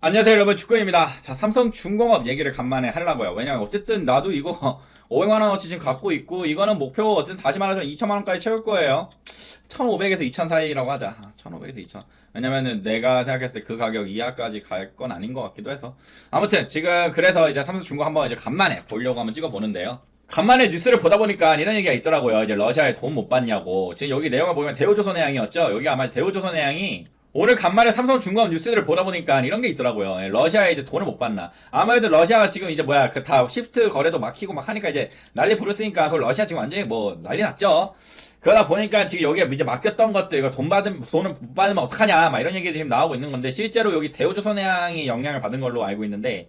안녕하세요 여러분. 축구입니다. 자 삼성 중공업 얘기를 간만에 하려고요. 왜냐면 어쨌든 나도 이거 500만원어치 지금 갖고 있고 이거는 목표 어쨌든 다시 말하자면 2천만원까지 채울 거예요. 1500에서 2000 사이라고 하자. 1500에서 2000 왜냐면은 내가 생각했을 때 그 가격 이하까지 갈 건 아닌 것 같기도 해서. 아무튼 지금 그래서 이제 삼성 중공 한번 이제 간만에 보려고 한번 찍어보는데요. 간만에 뉴스를 보다 보니까 이런 얘기가 있더라고요. 이제 러시아에 돈 못 받냐고. 지금 여기 내용을 보면 대우조선해양이었죠? 여기 아마 대우조선해양이 오늘 간만에 삼성 중공업 뉴스들을 보다 보니까 이런 게 있더라고요. 예, 러시아에 이제 돈을 못 받나. 아무래도 러시아가 지금 이제 뭐야 그 다 시프트 거래도 막히고 막 하니까 이제 난리 부르으니까 그 러시아 지금 완전히 뭐 난리 났죠. 그러다 보니까 지금 여기에 이제 맡겼던 것들 이거 돈 받은 돈을 못 받으면 어떡하냐 막 이런 얘기 지금 나오고 있는 건데 실제로 여기 대우조선해양이 영향을 받은 걸로 알고 있는데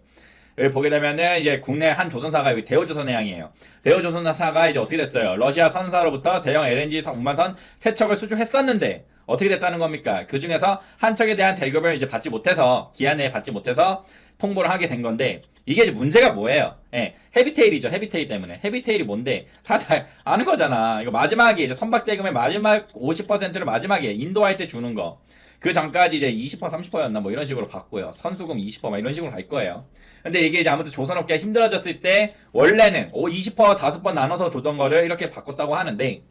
여기 보게 되면은 이제 국내 한 조선사가 여기 대우조선해양이에요. 대우조선사가 이제 어떻게 됐어요? 러시아 선사로부터 대형 LNG 운반선 세 척을 수주했었는데 어떻게 됐다는 겁니까? 그 중에서 한 척에 대한 대급을 이제 받지 못해서 기한 내에 받지 못해서 통보를 하게 된 건데 이게 이제 문제가 뭐예요? 예, 헤비테일이죠. 헤비테일 때문에 헤비테일이 뭔데 다들 아는 거잖아. 이거 마지막에 이제 선박 대금의 마지막 50%를 마지막에 인도할 때 주는 거. 그 전까지 이제 20% 30%였나 뭐 이런 식으로 받고요. 선수금 20%막 이런 식으로 갈 거예요. 근데 이게 이제 아무튼 조선업계가 힘들어졌을 때 원래는 20% 다섯 번 나눠서 줬던 거를 이렇게 바꿨다고 하는데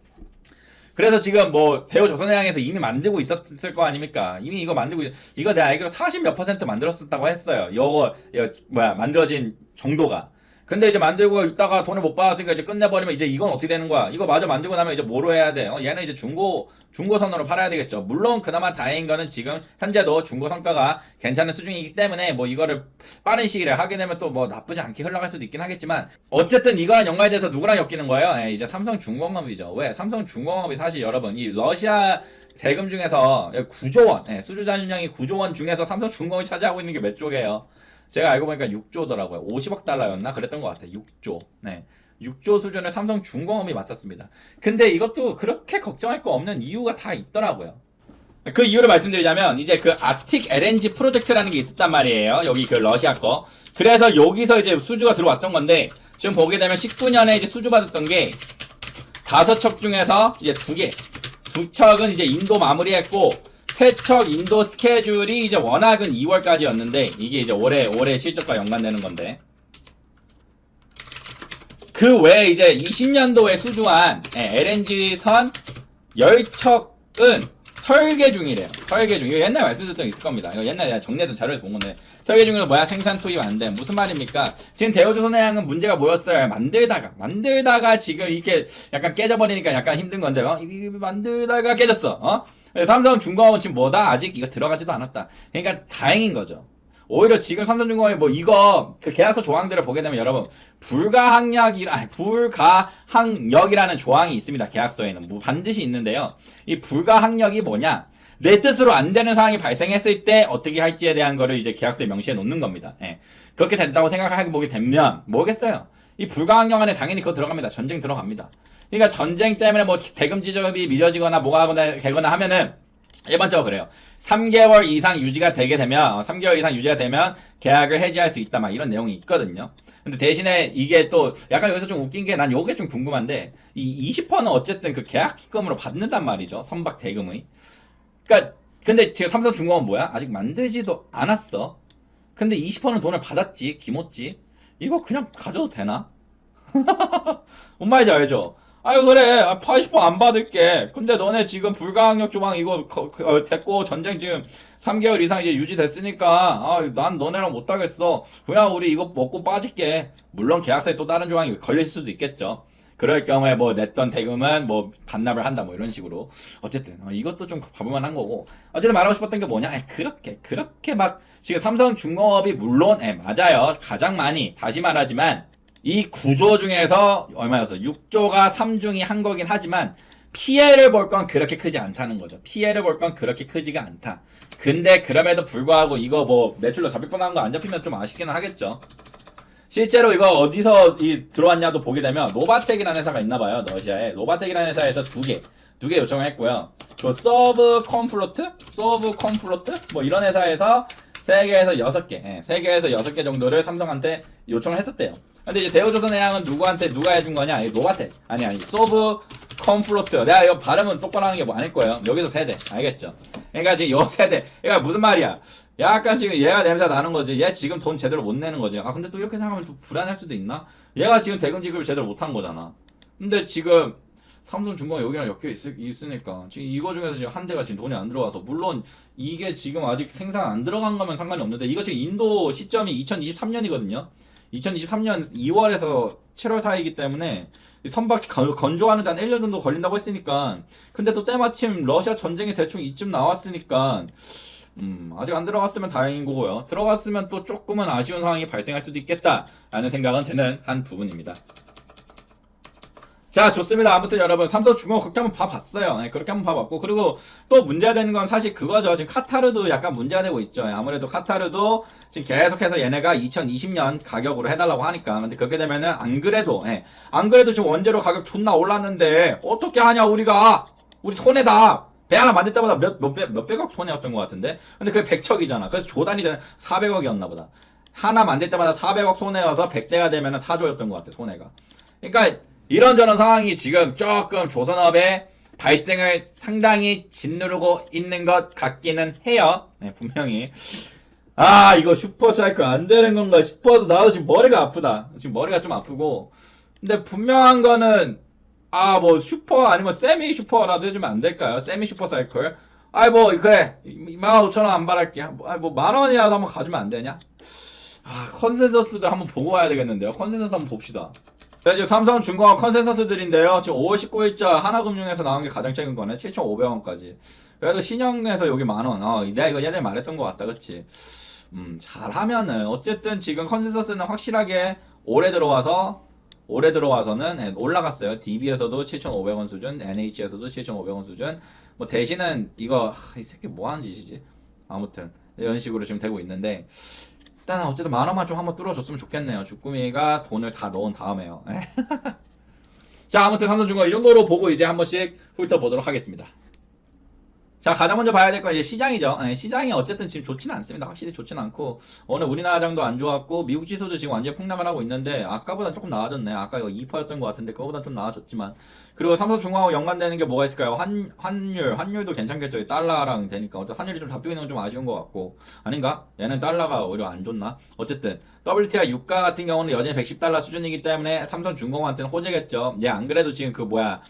그래서 지금 뭐 대우조선해양에서 이미 만들고 있었을 거 아닙니까? 이미 이거 만들고 있- 이거 내가 알기로 40 몇 퍼센트 만들었었다고 했어요. 요거 요, 뭐야 만들어진 정도가. 근데 이제 만들고 있다가 돈을 못 받았으니까 이제 끝내버리면 이제 이건 어떻게 되는 거야? 이거 마저 만들고 나면 이제 뭐로 해야 돼? 어, 얘는 이제 중고 중고선으로 팔아야 되겠죠. 물론 그나마 다행인 거는 지금 현재도 중고 성과가 괜찮은 수준이기 때문에 뭐 이거를 빠른 시일에 하게 되면 또 뭐 나쁘지 않게 흘러갈 수도 있긴 하겠지만 어쨌든 이거랑 연관이 돼서 누구랑 엮이는 거예요? 예, 이제 삼성 중공업이죠. 왜? 삼성 중공업이 사실 여러분 이 러시아 대금 중에서 9조 원, 예, 수주 잔량이 9조 원 중에서 삼성 중공업이 차지하고 있는 게몇 조게요? 제가 알고 보니까 6조더라고요. 50억 달러였나 그랬던 것 같아요. 6조. 네. 6조 수준의 삼성 중공업이 맡았습니다. 근데 이것도 그렇게 걱정할 거 없는 이유가 다 있더라고요. 그 이유를 말씀드리자면 이제 그 아틱 LNG 프로젝트라는 게 있었단 말이에요. 여기 그 러시아 거. 그래서 여기서 이제 수주가 들어왔던 건데 지금 보게 되면 19년에 이제 수주 받았던 게 다섯 척 중에서 이제 두 개. 두 척은 이제 인도 마무리했고 세척 인도 스케줄이 이제 워낙은 2월까지였는데 이게 이제 올해 올해 실적과 연관되는 건데. 그 외에 이제 20년도에 수주한 LNG 선 10척은 설계 중이래요. 설계 중. 이거 옛날에 말씀드렸던 적 있을 겁니다. 이거 옛날에 정리했던 자료에서 본 건데. 설계 중에서 뭐야? 생산 투입 안 돼. 무슨 말입니까? 지금 대우조선해양은 문제가 뭐였어요? 만들다가. 만들다가 지금 이렇게 약간 깨져버리니까 약간 힘든 건데, 어? 이게 만들다가 깨졌어. 어? 삼성 중공업은 지금 뭐다? 아직 이거 들어가지도 않았다. 그러니까 다행인 거죠. 오히려 지금 삼성중공업이 뭐 이거 그 계약서 조항들을 보게 되면 여러분 불가항력이라 불가항력이라는 조항이 있습니다 계약서에는. 뭐 반드시 있는데요. 이 불가항력이 뭐냐? 내 뜻으로 안 되는 상황이 발생했을 때 어떻게 할지에 대한 거를 이제 계약서에 명시해 놓는 겁니다. 예. 그렇게 된다고 생각하게 보게 되면 뭐겠어요? 이 불가항력 안에 당연히 그거 들어갑니다. 전쟁 들어갑니다. 그러니까 전쟁 때문에 뭐 대금 지급이 미뤄지거나 뭐가 되거나 하면은 일반적으로 그래요. 3개월 이상 유지가 되게 되면 어, 3개월 이상 유지가 되면 계약을 해지할 수 있다 막 이런 내용이 있거든요. 근데 대신에 이게 또 약간 여기서 좀 웃긴 게 난 요게 좀 궁금한데 이 20%는 어쨌든 그 계약금으로 받는단 말이죠. 선박 대금의. 그러니까 근데 지금 삼성중공업은 뭐야? 아직 만들지도 않았어. 근데 20%는 돈을 받았지. 기모찌. 이거 그냥 가져도 되나? 뭔 말인지 알죠? 아유 그래. 80%안 받을게. 근데 너네 지금 불가항력 조항 이거 거- 그, 어, 됐고 전쟁 지금 3개월 이상 이제 유지됐으니까 아, 난 너네랑 못하겠어. 그냥 우리 이거 먹고 빠질게. 물론 계약서에 또 다른 조항이 걸릴 수도 있겠죠. 그럴 경우에 뭐 냈던 대금은 뭐 반납을 한다 뭐 이런 식으로. 어쨌든 어, 이것도 좀 봐볼만 한 거고. 어쨌든 말하고 싶었던 게 뭐냐? 에, 그렇게 그렇게 막 지금 삼성 중공업이 물론 에, 맞아요. 가장 많이 다시 말하지만 이 구조 중에서 얼마였어? 6조가 3중이 한 거긴 하지만 피해를 볼 건 그렇게 크지 않다는 거죠. 피해를 볼 건 그렇게 크지가 않다. 근데 그럼에도 불구하고 이거 뭐 매출로 잡힐 뻔한 거 안 잡히면 좀 아쉽기는 하겠죠. 실제로 이거 어디서 이 들어왔냐도 보게 되면 노바텍이라는 회사가 있나 봐요. 러시아에 노바텍이라는 회사에서 두 개, 두 개 요청을 했고요. 그 서브 컴플로트, 서브 컴플로트 뭐 이런 회사에서 세 개에서 여섯 개, 예, 세 개에서 여섯 개 정도를 삼성한테 요청을 했었대요. 근데 이제 대우조선해양은 누구한테 누가 해준 거냐? 이 노바텍 아니 아니 서브 컴플로트. 내가 이거 발음은 똑바로 하는 게 뭐 아닐 거예요. 여기서 세대. 알겠죠? 그러니까 지금 여 세대. 그러니까 무슨 말이야? 약간 지금 얘가 냄새 나는 거지. 얘 지금 돈 제대로 못 내는 거지. 아 근데 또 이렇게 생각하면 또 불안할 수도 있나? 얘가 지금 대금 지급을 제대로 못 한 거잖아. 근데 지금 삼성중공업 여기랑 엮여 있, 있으니까 지금 이거 중에서 지금 한 대가 지금 돈이 안 들어와서 물론 이게 지금 아직 생산 안 들어간 거면 상관이 없는데 이거 지금 인도 시점이 2023년이거든요 2023년 2월에서 7월 사이이기 때문에 이 선박 건- 건조하는 데한 1년 정도 걸린다고 했으니까 근데 또 때마침 러시아 전쟁이 대충 이쯤 나왔으니까 음, 아직 안 들어갔으면 다행인 거고요. 들어갔으면 또 조금은 아쉬운 상황이 발생할 수도 있겠다라는 생각은 드는 한 부분입니다. 자, 좋습니다. 아무튼 여러분, 삼성 중공업 그렇게 한번 봐봤어요. 네, 그렇게 한번 봐봤고. 그리고 또 문제가 되는 건 사실 그거죠. 지금 카타르도 약간 문제가 되고 있죠. 예, 아무래도 카타르도 지금 계속해서 얘네가 2020년 가격으로 해달라고 하니까. 근데 그렇게 되면은 안 그래도, 예, 안 그래도 지금 원재료 가격 존나 올랐는데, 어떻게 하냐, 우리가. 우리 손해다. 배 하나 만들 때마다 몇, 몇, 백- 몇백억 손해였던 것 같은데. 근데 그게 백척이잖아. 그래서 조단이 되는 400억이었나 보다. 하나 만들 때마다 400억 손해여서 100대가 되면은 4조였던 것 같아, 손해가. 그러니까 이런저런 상황이 지금 조금 조선업의 발등을 상당히 짓누르고 있는 것 같기는 해요. 네, 분명히. 아, 이거 슈퍼사이클 안 되는 건가 싶어서 나도 지금 머리가 아프다. 지금 머리가 좀 아프고. 근데 분명한 거는 아, 뭐 슈퍼 아니면 세미 슈퍼라도 해주면 안 될까요? 세미 슈퍼사이클. 아이 뭐 그래 25,000원 안 받을게. 아, 뭐만 원이라도 한번 가주면 안 되냐? 아 컨센서스도 한번 보고 와야 되겠는데요. 컨센서스 한번 봅시다. 자, 지금 삼성 중공업 컨센서스들인데요. 지금 5월 19일자 하나금융에서 나온 게 가장 최근 거네. 7,500원까지. 그래도 신영에서 여기 만 원. 어, 내가 이거 예전에 말했던 것 같다, 그치? 음, 잘하면은 어쨌든 지금 컨센서스는 확실하게 올해 들어와서 올해 들어와서는 네, 올라갔어요. DB에서도 7,500원 수준, NH에서도 7,500원 수준. 뭐 대신은 이거 하, 이 새끼 뭐 하는 짓이지? 아무튼 이런 식으로 지금 되고 있는데 일단 어쨌든 만 원만 좀 한번 뚫어줬으면 좋겠네요. 주꾸미가 돈을 다 넣은 다음에요. 자, 아무튼 삼성중공업 이 정도로 보고 이제 한 번씩 훑어보도록 하겠습니다. 자, 가장 먼저 봐야 될 건 이제 시장이죠. 예, 시장이 어쨌든 지금 좋지는 않습니다. 확실히 좋지는 않고 오늘 우리나라 장도 안 좋았고 미국 지수도 지금 완전 히 폭락을 하고 있는데 아까보다 조금 나아졌네. 아까 이거 2%였던 것 같은데 그거보다 좀 나아졌지만 그리고 삼성중공하고 연관되는 게 뭐가 있을까요? 환 환율, 환율도 괜찮겠죠. 달러랑 되니까 어쨌든 환율이 좀 잡히고 있는 건 좀 아쉬운 것 같고 아닌가? 얘는 달러가 오히려 안 좋나? 어쨌든 WTI 유가 같은 경우는 여전히 110달러 수준이기 때문에 삼성중공업한테는 호재겠죠. 얘 안 그래도 지금 그 뭐야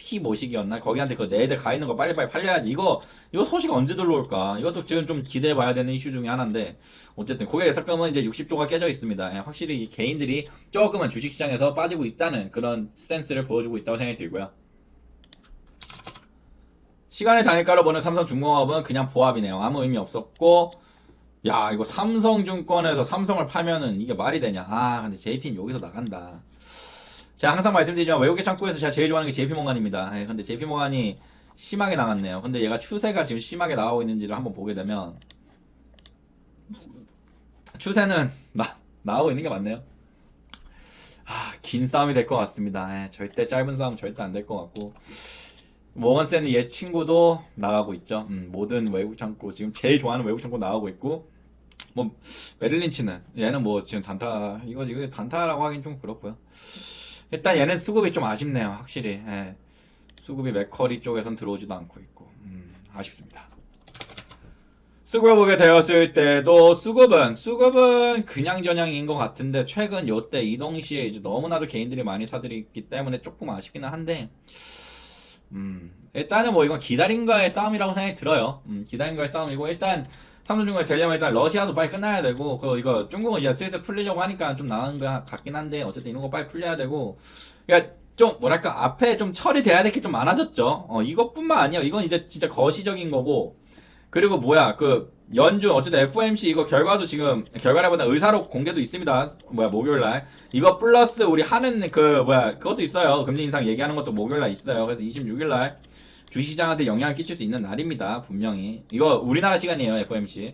피 모식이었나? 거기한테 그 네대 가 있는 거 빨리빨리 팔려야지. 이거 이거 소식 언제 들어올까? 이것도 지금 좀 기대해 봐야 되는 이슈 중에 하나인데 어쨌든 고객 예탁금은 이제 60조가 깨져 있습니다. 예, 확실히 이 개인들이 조금은 주식 시장에서 빠지고 있다는 그런 센스를 보여주고 있다고 생각이 들고요. 시간의 단일가로 보는 삼성중공업은 그냥 보합이네요. 아무 의미 없었고 야 이거 삼성증권에서 삼성을 팔면은 이게 말이 되냐? 아 근데 JP는 여기서 나간다. 제가 항상 말씀드리지만 외국계 창구에서 제가 제일 좋아하는 게 JP 모간입니다. 예, 근데 JP 모간이 심하게 나갔네요. 근데 얘가 추세가 지금 심하게 나오고 있는지를 한번 보게 되면 추세는 나 나오고 있는 게 맞네요. 아, 긴 싸움이 될 것 같습니다. 예, 절대 짧은 싸움 절대 안 될 것 같고 모건센은 얘 친구도 나가고 있죠. 음, 모든 외국 창구 지금 제일 좋아하는 외국 창구 나가고 있고 뭐 메릴린치는 얘는 뭐 지금 단타 이거 이거 단타라고 하긴 좀 그렇고요. 일단 얘는 수급이 좀 아쉽네요, 확실히. 예. 수급이 맥커리 쪽에선 들어오지도 않고 있고 음, 아쉽습니다. 수급을 보게 되었을 때도 수급은 수급은 그냥 전향인 것 같은데 최근 요때 이동 시에 이제 너무나도 개인들이 많이 사들이기 때문에 조금 아쉽기는 한데 음, 일단은 뭐 이건 기다림과의 싸움이라고 생각이 들어요. 음, 기다림과의 싸움이고 일단 삼성중공업 되려면 일단 러시아도 빨리 끝나야 되고 그 이거 중국은 이제 슬슬 풀리려고 하니까 좀 나은 것 같긴 한데 어쨌든 이런 거 빨리 풀려야 되고 그러니까 좀 뭐랄까 앞에 좀 처리돼야 될 게 좀 많아졌죠. 어 이것뿐만 아니야. 이건 이제 진짜 거시적인 거고 그리고 뭐야 그 연준 어쨌든 FOMC 이거 결과도 지금 결과라보다 의사록 공개도 있습니다. 뭐야 목요일 날 이거 플러스 우리 하는 그 뭐야 그것도 있어요. 금리 인상 얘기하는 것도 목요일 날 있어요. 그래서 26일 날 주시장한테 영향을 끼칠 수 있는 날입니다. 분명히 이거 우리나라 시간이에요. FOMC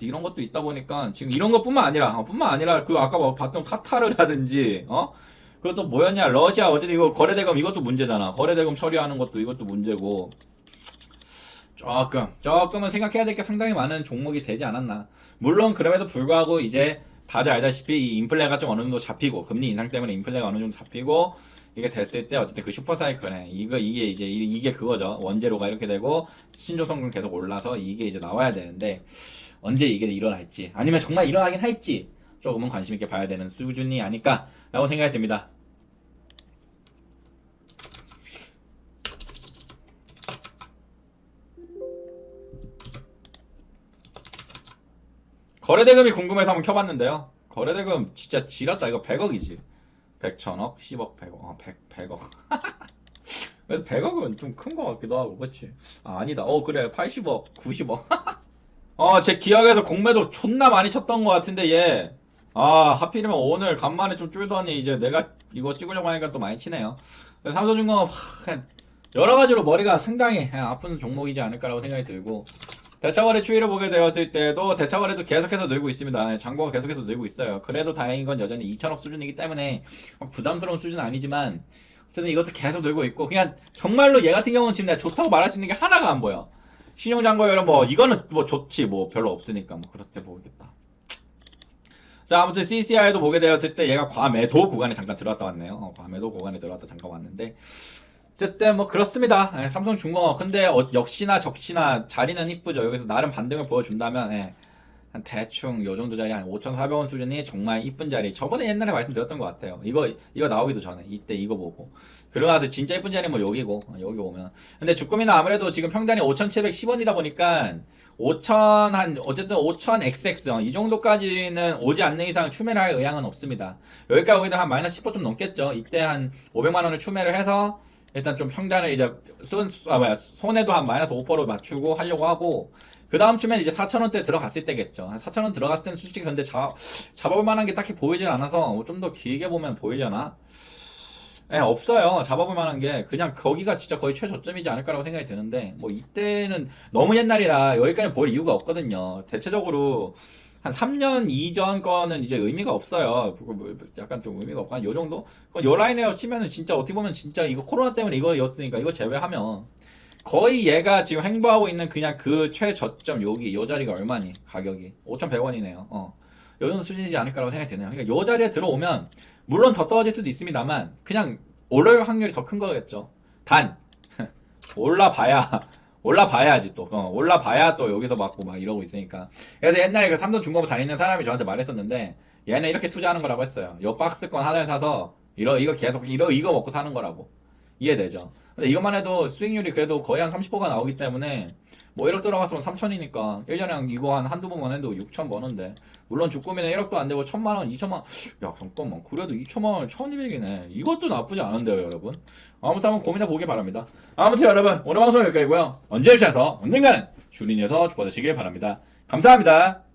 이런 것도 있다 보니까 지금 이런 것뿐만 아니라 어, 뿐만 아니라 그 아까 뭐 봤던 카타르라든지 어 그것도 뭐였냐 러시아 어쨌든 이거 거래대금 이것도 문제잖아. 거래대금 처리하는 것도 이것도 문제고 조금 조금은 생각해야 될 게 상당히 많은 종목이 되지 않았나. 물론 그럼에도 불구하고 이제 다들 알다시피 이 인플레가 좀 어느 정도 잡히고 금리 인상 때문에 인플레가 어느 정도 잡히고 이게 됐을 때 어쨌든 그 슈퍼사이클에 이거 이게 이제 이- 이게 그거죠 원재료가 이렇게 되고 신조성분 계속 올라서 이게 이제 나와야 되는데 언제 이게 일어날지 아니면 정말 일어나긴 할지 조금은 관심 있게 봐야 되는 수준이 아닐까라고 생각이 듭니다. 거래대금이 궁금해서 한번 켜봤는데요. 거래대금 진짜 지렸다. 이거 100억이지. 100, 1000억, 10억, 100억, 어, 100, 100억. 그래서 100억은 좀 큰 거 같기도 하고, 그치? 아, 아니다. 어, 그래. 80억, 90억. 어, 제 기억에서 공매도 존나 많이 쳤던 것 같은데, 얘. 아, 하필이면 오늘 간만에 좀 줄더니 이제 내가 이거 찍으려고 하니까 또 많이 치네요. 삼성중공업, 여러 가지로 머리가 상당히 그냥 아픈 종목이지 않을까라고 생각이 들고, 대차거래 추이를 보게 되었을 때도 대차거래도 계속해서 늘고 있습니다. 장고가 계속해서 늘고 있어요. 그래도 다행인 건 여전히 2천억 수준이기 때문에 막 부담스러운 수준은 아니지만 어쨌든 이것도 계속 늘고 있고 그냥 정말로 얘 같은 경우는 지금 내가 좋다고 말할 수 있는 게 하나가 안 보여. 신용장고율은 뭐 이거는 뭐 좋지 뭐 별로 없으니까 뭐 그렇게 보겠다. 자 아무튼 CCI도 보게 되었을 때 얘가 과매도 구간에 잠깐 들어왔다 왔네요. 어, 과매도 구간에 들어왔다 잠깐 왔는데 어쨌든 뭐 그렇습니다. 예, 삼성중공업 근데 어, 역시나 적시나 자리는 이쁘죠. 여기서 나름 반등을 보여준다면 예, 한 대충 요 정도 자리 한 5,400원 수준이 정말 이쁜 자리. 저번에 옛날에 말씀드렸던 것 같아요. 이거 이거 나오기도 전에 이때 이거 보고 그러고 나서 진짜 이쁜 자리 뭐 여기고 어, 여기 오면 근데 주꾸미는 아무래도 지금 평단이 5,710원이다 보니까 5,000한 어쨌든 5,000 XX 어, 이 정도까지는 오지 않는 이상 추매를 할 의향은 없습니다. 여기까지 오기도 한 마이너스 10%좀 넘겠죠. 이때 한 500만 원을 추매를 해서 일단 좀 평단을 이제 손, 아, 뭐야, 손해도 한 마이너스 5%로 맞추고 하려고 하고 그 다음 주면 이제 4,000원대 들어갔을 때겠죠. 한 4,000원 들어갔을 때는 솔직히 근데 잡, 잡아볼 만한 게 딱히 보이질 않아서 뭐좀더 길게 보면 보이려나? 예, 없어요. 잡아볼 만한 게 그냥 거기가 진짜 거의 최저점이지 않을까라고 생각이 드는데 뭐 이때는 너무 옛날이라 여기까지 볼 이유가 없거든요. 대체적으로 한 3년 이전 거는 이제 의미가 없어요. 뭐 약간 좀 의미가 없고 한요 정도? 그요 라인에어 치면은 진짜 어떻게 보면 진짜 이거 코로나 때문에 이거였으니까 이거 제외하면 거의 얘가 지금 행보하고 있는 그냥 그 최저점 여기 요 자리가 얼마니 가격이 5,100원이네요. 어. 요 정도 수준이지 않을까라고 생각이 드네요. 그러니까 요 자리에 들어오면 물론 더 떨어질 수도 있습니다만 그냥 올라올 확률이 더 큰 거겠죠. 단 올라봐야 올라봐야지 또. 어, 올라봐야 또 여기서 맞고 막 이러고 있으니까. 그래서 옛날에 그 삼성 중공업 다니는 사람이 저한테 말했었는데 얘는 이렇게 투자하는 거라고 했어요. 요 박스권 하나를 사서 이러 이거 계속 이러 이거 먹고 사는 거라고 이해되죠. 근데 이것만 해도 수익률이 그래도 거의 한 30%가 나오기 때문에 뭐 1억 들어갔으면 3천이니까 1년에 한 이거 한 한두 번만 해도 6천 버는데 물론 주꾸미는 1억도 안 되고 1천만 원, 2천만 원. 야 잠깐만. 그래도 2천만 원 1200이네. 이것도 나쁘지 않은데요 여러분. 아무튼 한번 고민해 보기 바랍니다. 아무튼 여러분 오늘 방송 여기까지고요. 언제 오셔서 언젠가는 주린이에서 주받으시길 바랍니다. 감사합니다